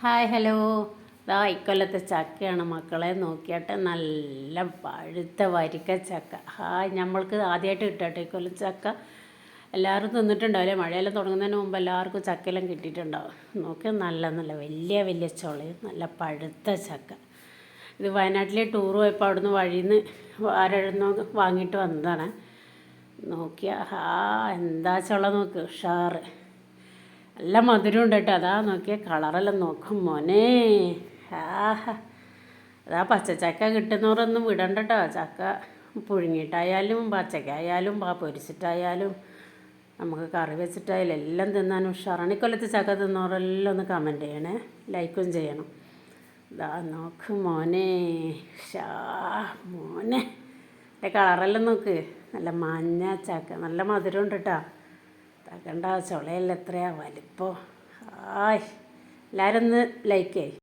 Hi hello. ഇതാ ഇക്കൊല്ലത്തെ ചക്കയാണ്. മക്കളെ നോക്കിയാട്ടെ നല്ല പഴുത്ത വരിക്ക ചക്ക. ഹായ് നമ്മൾക്ക് ആദ്യമായിട്ട് കിട്ടട്ടെ ഇക്കൊല്ലം ചക്ക. എല്ലാവരും തിന്നിട്ടുണ്ടാവില്ലേ? മഴയെല്ലാം തുടങ്ങുന്നതിന് മുമ്പ് എല്ലാവർക്കും ചക്കയെല്ലാം കിട്ടിയിട്ടുണ്ടാവും. നോക്കി നല്ല നല്ല വലിയ വലിയ ചുളയും നല്ല പഴുത്ത ചക്ക. ഇത് വയനാട്ടിലെ ടൂർ പോയപ്പോൾ അവിടുന്ന് വഴിയിൽ നിന്ന് ആരെഴുന്നോ വാങ്ങിയിട്ട് വന്നതാണ്. നോക്കിയാ ഹാ എന്താ ചുള നോക്ക് ഉഷാറ്. നല്ല മധുരം ഉണ്ട് കേട്ടോ. അതാ നോക്കിയ കളറെല്ലാം നോക്കും മോനെ. ആഹാ. അതാ പച്ചച്ചക്ക കിട്ടുന്നവരൊന്നും വിടണ്ട കേട്ടോ. ചക്ക പുഴുങ്ങിയിട്ടായാലും പച്ചക്കായാലും പാ പൊരിച്ചിട്ടായാലും നമുക്ക് കറി വെച്ചിട്ടായാലും എല്ലാം തിന്നാനും ഉഷാറാണ്. ഇക്കൊല്ലത്ത് ചക്ക തിന്നവരെല്ലാം ഒന്ന് കമന്റ് ചെയ്യണേ. ലൈക്കും ചെയ്യണം. ഇതാ നോക്ക് മോനെ. ഷാ മോനെ. എന്റെ കളറെല്ലാം നോക്ക്. നല്ല മഞ്ഞ ചക്ക നല്ല മധുരം ഉണ്ട് കേട്ടോ. തകണ്ട ചുളയെല്ലാം എത്രയാണ് വലിപ്പോ. ആയ് എല്ലാവരും ഒന്ന് ലൈക്ക് ചെയ്യ്.